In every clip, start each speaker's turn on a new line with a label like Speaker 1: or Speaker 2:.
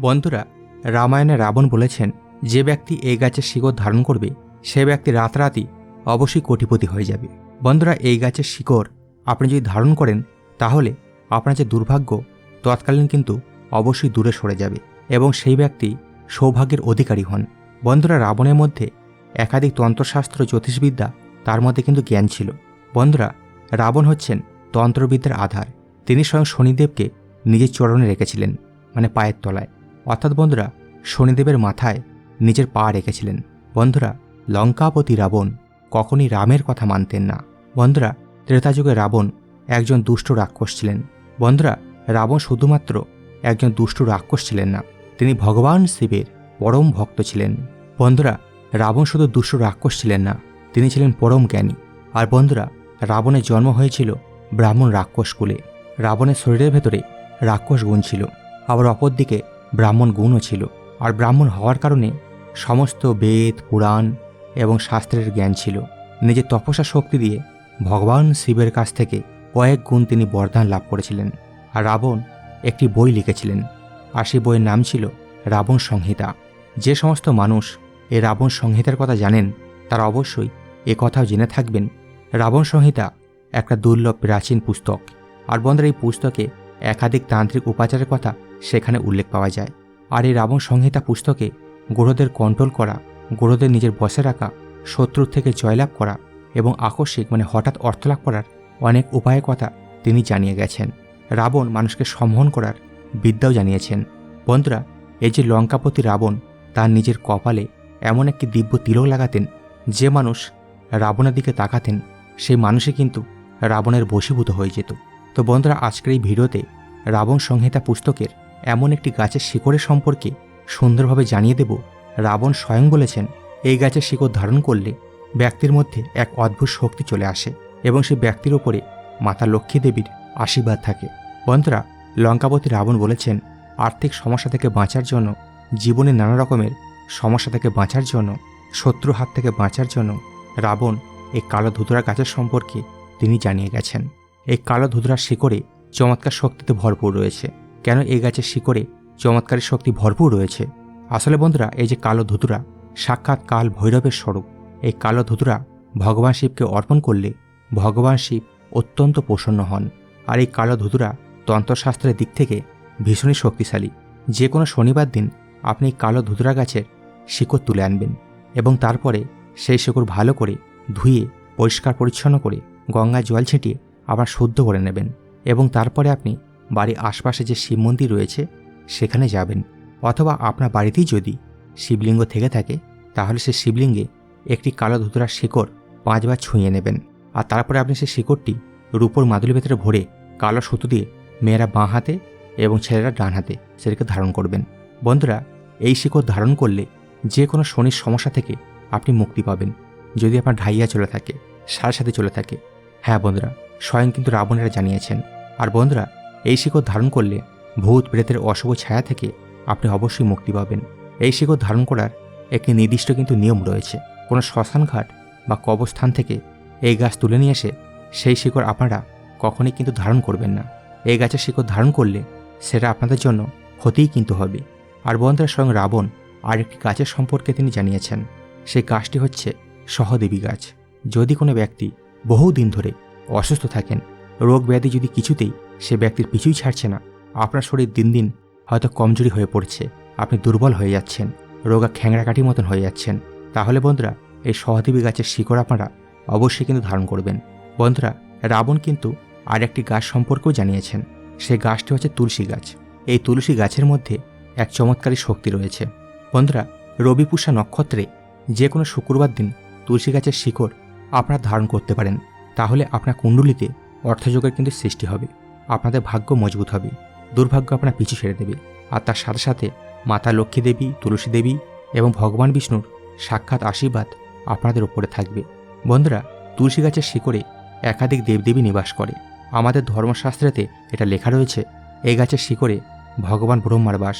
Speaker 1: বন্ধুরা, রামায়ণে রাবণ বলেছেন, যে ব্যক্তি এই গাছের শিকড় ধারণ করবে, সে ব্যক্তি রাতারাতি অবশ্যই কোটিপতি হয়ে যাবে। বন্ধুরা, এই গাছের শিকড় আপনি যদি ধারণ করেন, তাহলে আপনার যে দুর্ভাগ্য, তৎকালীন কিন্তু অবশ্যই দূরে সরে যাবে এবং সেই ব্যক্তি সৌভাগ্যের অধিকারী হন। বন্ধুরা, রাবণের মধ্যে একাধিক তন্ত্রশাস্ত্র জ্যোতিষবিদ্যা তার মধ্যে কিন্তু জ্ঞান ছিল। বন্ধুরা, রাবণ হচ্ছেন তন্ত্রবিদ্যার আধার। তিনি স্বয়ং শনিদেবকে নিজের চরণে রেখেছিলেন মানে পায়ের তলায়। অর্থাৎ বন্ধুরা, শনিদেবের মাথায় নিজের পা রেখেছিলেন। বন্ধুরা লঙ্কাপতি রাবণ কখনই রামের কথা মানতেন না। বন্ধুরা, ত্রেতাযুগে রাবণ একজন দুষ্ট রাক্ষস ছিলেন। বন্ধুরা, রাবণ শুধুমাত্র একজন দুষ্ট রাক্ষস ছিলেন না, তিনি ভগবান শিবের পরম ভক্ত ছিলেন। বন্ধুরা, রাবণ শুধু দুষ্ট রাক্ষস ছিলেন না, তিনি ছিলেন পরম জ্ঞানী। আর বন্ধুরা, রাবণের জন্ম হয়েছিল ব্রাহ্মণ রাক্ষস কুলে। রাবণের শরীরের ভেতরে রাক্ষস গুণ ছিল। আবার অপরদিকে ব্রাহ্মণ গুণও ছিল, আর ব্রাহ্মণ হওয়ার কারণে সমস্ত বেদ, পুরাণ এবং শাস্ত্রের জ্ঞান ছিল। নিজের তপস্যা শক্তি দিয়ে ভগবান শিবের কাছ থেকে কয়েক গুণ তিনি বরদান লাভ করেছিলেন, আর রাবণ একটি বই লিখেছিলেন, আর সেই বইয়ের নাম ছিল রাবণ সংহিতা। যে সমস্ত মানুষ এই রাবণ সংহিতার কথা জানেন, তারা অবশ্যই এ কথাও জেনে থাকবেন। রাবণ সংহিতা একটা দুর্লভ প্রাচীন পুস্তক, আর বন্ধুরা এই পুস্তকে একাধিক তান্ত্রিক উপাচারের কথা সেখানে উল্লেখ পাওয়া যায়। আর এই রাবণ সংহিতা পুস্তকে গ্রহদের কন্ট্রোল করা গ্রহদের নিজের বসে রাখা, শত্রুর থেকে জয়লাভ করা এবং আকস্মিক মানে হঠাৎ অর্থলাভ করার অনেক উপায়ের কথা তিনি জানিয়ে গেছেন। রাবণ মানুষকে সম্মোহন করার বিদ্যাও জানিয়েছেন। বন্ধুরা, এই যে লঙ্কাপতি রাবণ তার নিজের কপালে এমন একটি দিব্য তিলক লাগাতেন, যে মানুষ রাবণের দিকে তাকাতেন, সেই মানুষই কিন্তু রাবণের বশীভূত হয়ে যেত। তো বন্ধুরা, আজকের এই ভিডিওতে রাবণ সংহিতা পুস্তকের এমন একটি গাছের শিকড়ের সম্পর্কে সুন্দরভাবে জানিয়ে দেব। রাবণ স্বয়ং বলেছেন, এই গাছের শিকড় ধারণ করলে ব্যক্তির মধ্যে এক অদ্ভুত শক্তি চলে আসে এবং সেই ব্যক্তির ওপরে মাতা লক্ষ্মী দেবীর আশীর্বাদ থাকে। বন্ধুরা লঙ্কাপতি রাবণ বলেছেন, আর্থিক সমস্যা থেকে বাঁচার জন্য, জীবনে নানা রকমের সমস্যা থেকে বাঁচার জন্য শত্রু হাত থেকে বাঁচার জন্য রাবণ এই কালো ধুতরা গাছের সম্পর্কে তিনি জানিয়ে গেছেন। এই কালো ধুতরার শিকড়ে চমৎকার শক্তিতে ভরপুর রয়েছে। কেন এই গাছের শিকড়ে চমৎকারী শক্তি ভরপুর রয়েছে? আসলে বন্ধুরা, এই যে কালো ধুতুরা সাক্ষাৎ কাল ভৈরবের স্বরূপ। এই কালো ধুতুরা ভগবান শিবকে অর্পণ করলে ভগবান শিব অত্যন্ত প্রসন্ন হন। আর এই কালো ধুতুরা তন্ত্রশাস্ত্রের দিক থেকে ভীষণই শক্তিশালী। যে কোনো শনিবার দিন আপনি কালো ধুতুরা গাছের শিকড় তুলে আনবেন এবং তারপরে সেই শিকড় ভালো করে ধুয়ে, পরিষ্কার পরিচ্ছন্ন করে গঙ্গায় জল ছিটিয়ে আবার শুদ্ধ করে নেবেন এবং তারপরে আপনি বাড়ির আশপাশে যে শিব মন্দির রয়েছে, সেখানে যাবেন। অথবা আপনার বাড়িতেই যদি শিবলিঙ্গ থেকে থাকে, তাহলে সে শিবলিঙ্গে একটি কালো ধুতরার শিকড় পাঁচবার ছুঁয়ে নেবেন। আর তারপরে আপনি সেই শিকড়টি রূপোর মাদুলির ভেতরে ভরে কালো সুতো দিয়ে মেয়েরা বাঁ হাতে এবং ছেলেরা ডান হাতে সেটাকে ধারণ করবেন। বন্ধুরা, এই শিকড় ধারণ করলে যে কোনো শনির সমস্যা থেকে আপনি মুক্তি পাবেন। যদি আপনার ঢাইয়া চলে থাকে, সাড়ে সাথে চলে থাকে। হ্যাঁ বন্ধুরা স্বয়ং কিন্তু রাবণেরা জানিয়েছেন। আর বন্ধুরা, এই শিকড় ধারণ করলে ভূত প্রেতের অশুভ ছায়া থেকে আপনি অবশ্যই মুক্তি পাবেন। এই শিকড় ধারণ করার একটি নির্দিষ্ট কিন্তু নিয়ম রয়েছে। কোনো শ্মশান ঘাট বা কবস্থান থেকে এই গাছ তুলে নিয়ে এসে সেই শিকড় আপনারা কখনই কিন্তু ধারণ করবেন না। এই গাছের শিকড় ধারণ করলে সেটা আপনাদের জন্য ক্ষতিই কিন্তু হবে। আর বন্ধুরা, স্বয়ং রাবণ আরেকটি গাছের সম্পর্কে তিনি জানিয়েছেন। সেই গাছটি হচ্ছে সহদেবী গাছ। যদি কোনো ব্যক্তি বহুদিন ধরে অসুস্থ থাকেন। রোগ ব্যাধি যদি কিছুতেই সে ব্যক্তির পিছুই ছাড়ছে না, আপনার শরীর দিন দিন হয়তো কমজোরি হয়ে পড়ছে। আপনি দুর্বল হয়ে যাচ্ছেন, রোগা খ্যাংরাকাঠির মতন হয়ে যাচ্ছেন। তাহলে বন্ধুরা, এই সহদেবী গাছের শিকড় আপনারা অবশ্যই কিন্তু ধারণ করবেন। বন্ধুরা, রাবণ কিন্তু আর একটি গাছ সম্পর্কেও জানিয়েছেন। সেই গাছটি হচ্ছে তুলসী গাছ। এই তুলসী গাছের মধ্যে এক চমৎকারী শক্তি রয়েছে। বন্ধুরা রবি পুষা নক্ষত্রে যে কোনো শুক্রবার দিন তুলসী গাছের শিকড় আপনারা ধারণ করতে পারেন। তাহলে আপনার কুণ্ডলিতে অর্থযোগের কিন্তু সৃষ্টি হবে। আপনাদের ভাগ্য মজবুত হবে। দুর্ভাগ্য আপনার পিছু ছেড়ে দেবে। আর তার সাথে সাথে মাতা লক্ষ্মী দেবী, তুলসী দেবী এবং ভগবান বিষ্ণুর সাক্ষাৎ আশীর্বাদ আপনাদের ওপরে থাকবে। বন্ধুরা, তুলসী গাছের শিকড়ে একাধিক দেবদেবী নিবাস করে। আমাদের ধর্মশাস্ত্রেতে এটা লেখা রয়েছে, এই গাছের শিকড়ে ভগবান ব্রহ্মার বাস,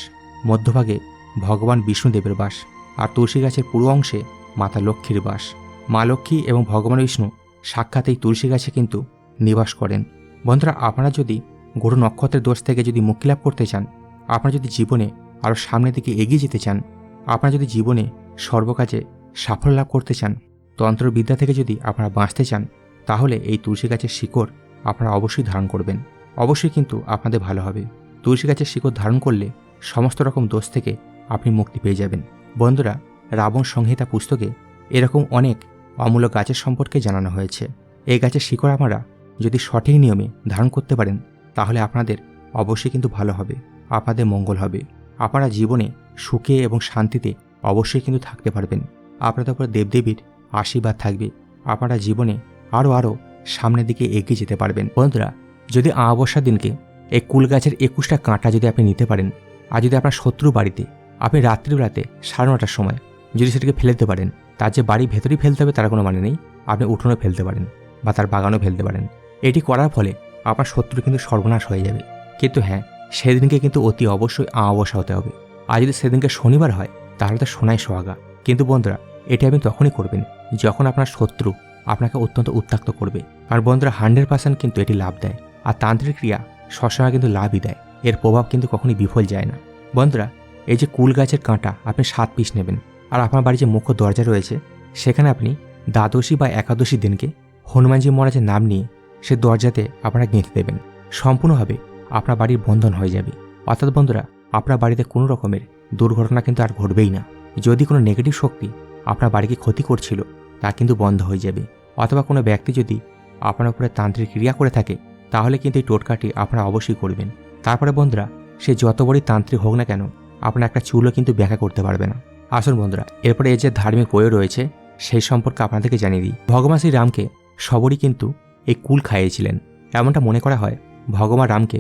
Speaker 1: মধ্যভাগে ভগবান বিষ্ণুদেবের বাস, আর তুলসী গাছের পুরো অংশে মাতা লক্ষ্মীর বাস। মা লক্ষ্মী এবং ভগবান বিষ্ণু সাক্ষাৎ এই তুলসী গাছে কিন্তু নিবাস করেন। বন্ধুরা, আপনারা যদি গরু নক্ষত্রের দোষ থেকে যদি মুক্তি লাভ করতে চান, আপনারা যদি জীবনে আরও সামনের দিকে এগিয়ে যেতে চান, আপনারা যদি জীবনে সর্বকাজে সাফল্য লাভ করতে চান, তন্ত্রবিদ্যা থেকে যদি আপনারা বাঁচতে চান, তাহলে এই তুলসী গাছের শিকড় আপনারা অবশ্যই ধারণ করবেন। অবশ্যই কিন্তু আপনাদের ভালো হবে। তুলসী গাছের শিকড় ধারণ করলে সমস্ত রকম দোষ থেকে আপনি মুক্তি পেয়ে যাবেন। বন্ধুরা, রাবণ সংহিতা পুস্তকে এরকম অনেক অমূল্য গাছের সম্পর্কে জানানো হয়েছে। এই গাছের শিকড় আপনারা যদি সঠিক নিয়মে ধারণ করতে পারেন, তাহলে আপনাদের অবশ্যই কিন্তু ভালো হবে, আপনাদের মঙ্গল হবে। আপনারা জীবনে সুখে এবং শান্তিতে অবশ্যই কিন্তু থাকতে পারবেন। আপনাদের উপর দেবদেবীর আশীর্বাদ থাকবে। আপনারা জীবনে আরও আরও সামনের দিকে এগিয়ে যেতে পারবেন। বন্ধুরা, যদি অমাবস্যার দিনকে এই কুল গাছের একুশটা কাঁটা যদি আপনি নিতে পারেন, আর যদি আপনার শত্রু বাড়িতে আপনি রাত্রিবেলাতে সাড়ে নটার সময় যদি সেটাকে ফেলে দিতে পারেন তার যে বাড়ি ভেতরেই ফেলতে হবে তার কোনো মানে নেই। আপনি উঠোনে ফেলতে পারেন বা তার বাগানও ফেলতে পারেন। এটি করার ফলে আপনার শত্রু কিন্তু সর্বনাশ হয়ে যাবে। কিন্তু হ্যাঁ সেদিনকে কিন্তু অতি অবশ্যই অমাবস্যা হতে হবে। আর যদি সেদিনকে শনিবার হয়, তাহলে তো সোনাই সোহাগা। কিন্তু বন্ধুরা, এটি আপনি তখনই করবেন যখন আপনার শত্রু আপনাকে অত্যন্ত উত্তাক্ত করবে। আর বন্ধুরা, হান্ড্রেড পার্সেন্ট কিন্তু এটি লাভ দেয়। আর তান্ত্রিক ক্রিয়া সবসময় কিন্তু লাভই দেয়। এর প্রভাব কিন্তু কখনই বিফল যায় না। বন্ধুরা, এই যে কুল গাছের কাঁটা, আপনি সাত পিস নেবেন। আর আপনার বাড়ির যে মুখ্য দরজা রয়েছে, সেখানে আপনি দ্বাদশী বা একাদশী দিনকে হনুমানজি মহারাজের নাম নিয়ে সে দরজাতে আপনারা গেঁথে দেবেন। সম্পূর্ণভাবে আপনার বাড়ির বন্ধন হয়ে যাবে। অর্থাৎ বন্ধুরা, আপনার বাড়িতে কোনো রকমের দুর্ঘটনা কিন্তু আর ঘটবেই না। যদি কোনো নেগেটিভ শক্তি আপনার বাড়িকে ক্ষতি করছিল, তা কিন্তু বন্ধ হয়ে যাবে। অথবা কোনো ব্যক্তি যদি আপনার উপরে তান্ত্রিক ক্রিয়া করে থাকে, তাহলে কিন্তু এই টোটকাটি আপনারা অবশ্যই করবেন। তারপরে বন্ধুরা, সে যত বড়ই তান্ত্রিক হোক না কেন, আপনার একটা চুলও কিন্তু ব্যাখ্যা করতে পারবে না। আসুন বন্ধুরা, এরপরে এই যে ধার্মিক বইও রয়েছে, সেই সম্পর্কে আপনাদেরকে জানিয়ে দিই। ভগবান শ্রী রামকে সবরই কিন্তু এই কুল খাইয়েছিলেন। এমনটা মনে করা হয়, ভগবান রামকে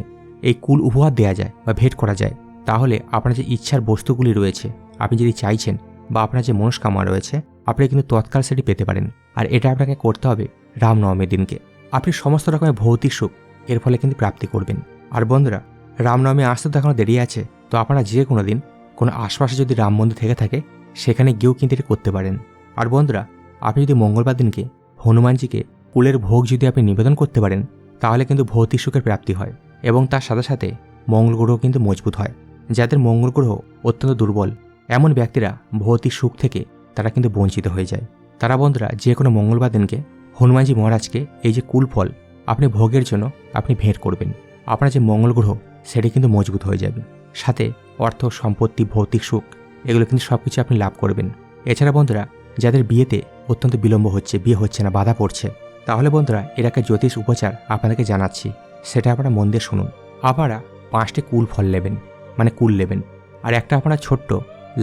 Speaker 1: এই কুল উপহার দেওয়া যায় বা ভেট করা যায়। তাহলে আপনার যে ইচ্ছার বস্তুগুলি রয়েছে, আপনি যদি চাইছেন বা আপনার যে মনস্কামনা রয়েছে, আপনি কিন্তু তৎকাল সেটি পেতে পারেন। আর এটা আপনাকে করতে হবে রামনবমীর দিনকে। আপনি সমস্ত রকমের ভৌতিক সুখ এর ফলে কিন্তু প্রাপ্তি করবেন। আর বন্ধুরা, রামনবমী আসতে তো এখনও দেরি আছে, তো আপনারা যে কোনো দিন কোনো আশপাশে যদি রাম মন্দির থেকে থাকে, সেখানে গিয়েও কিন্তু এটা করতে পারেন। আর বন্ধুরা, আপনি যদি মঙ্গলবার দিনকে হনুমানজিকে কুলের ভোগ যদি আপনি নিবেদন করতে পারেন, তাহলে কিন্তু ভৌতিক সুখের প্রাপ্তি হয় এবং তার সাথে সাথে মঙ্গল গ্রহ কিন্তু মজবুত হয়। যাদের মঙ্গল গ্রহ অত্যন্ত দুর্বল, এমন ব্যক্তিরা ভৌতিক সুখ থেকে তারা কিন্তু বঞ্চিত হয়ে যায়। তারা বন্ধুরা, যে কোনো মঙ্গলবার দিনকে হনুমানজি মহারাজকে এই যে কুল ফল আপনি ভোগের জন্য আপনি ভেঁট করবেন। আপনার যে মঙ্গল গ্রহ, সেটি কিন্তু মজবুত হয়ে যাবে। সাথে অর্থ, সম্পত্তি, ভৌতিক সুখ, এগুলো কিন্তু সব কিছু আপনি লাভ করবেন। এছাড়া বন্ধুরা, যাদের বিয়েতে অত্যন্ত বিলম্ব হচ্ছে, বিয়ে হচ্ছে না, বাধা পড়ছে, তাহলে বন্ধুরা এরাকে জ্যোতিষ উপচার আপনাদেরকে জানাচ্ছি। সেটা আপনারা মন দিয়ে শুনুন। আপনারা পাঁচটি কুল ফল নেবেন মানে কুল নেবেন, আর একটা আপনারা ছোট্ট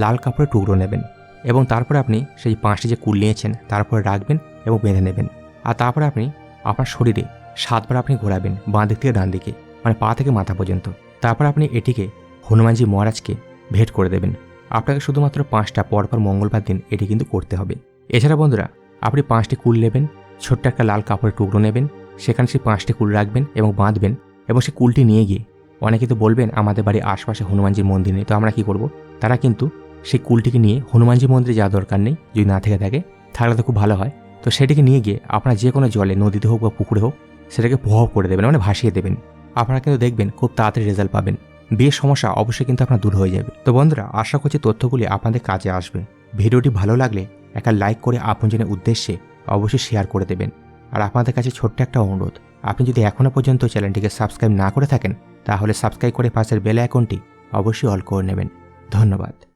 Speaker 1: লাল কাপড়ের টুকরো নেবেন এবং তারপরে আপনি সেই পাঁচটি যে কুল নিয়েছেন, তারপরে রাখবেন এবং বেঁধে নেবেন। আর তারপরে আপনি আপনার শরীরে সাতবার আপনি ঘোরাবেন, বাঁ দিক থেকে ডান দিকে মানে পা থেকে মাথা পর্যন্ত। তারপর আপনি এটিকে হনুমানজি মহারাজকে ভেট করে দেবেন। আপনাকে শুধুমাত্র পাঁচটা পরপর মঙ্গলবার দিন এটি কিন্তু করতে হবে। এছাড়া বন্ধুরা, আপনি পাঁচটি কুল নেবেন, ছোট্ট একটা লাল কাপড়ের টুকরো নেবেন, সেখানে সেই পাঁচটি কুল রাখবেন এবং বাঁধবেন এবং সেই কুলটি নিয়ে গিয়ে অনেকে তো বলবেন আমাদের বাড়ির আশপাশে হনুমানজির মন্দির নেই, তো আমরা কি করব? তারা কিন্তু সেই কুলটিকে নিয়ে হনুমানজি মন্দিরে যাওয়ার দরকার নেই, যদি না থেকে থাকে, থাকলে তো খুব ভালো হয়। তো সেটিকে নিয়ে গিয়ে আপনারা যে কোনো জলে, নদীতে হোক বা পুকুরে হোক, সেটাকে প্রভাব করে দেবেন মানে ভাসিয়ে দেবেন। আপনারা কিন্তু দেখবেন খুব তাড়াতাড়ি রেজাল্ট পাবেন। বিয়ের সমস্যা অবশ্যই কিন্তু আপনার দূর হয়ে যাবে। তো বন্ধুরা, আশা করছি তথ্যগুলি আপনাদের কাজে আসবে। ভিডিওটি ভালো লাগলে একটা লাইক করে আপনজনের উদ্দেশ্যে অবশ্যই শেয়ার করে দেবেন। আর আপনাদের কাছে ছোট্ট একটা অনুরোধ, আপনি যদি এখনও পর্যন্ত চ্যানেলটিকে সাবস্ক্রাইব না করে থাকেন, তাহলে সাবস্ক্রাইব করে পাশের বেল আইকনটি অবশ্যই অল করে নেবেন। ধন্যবাদ।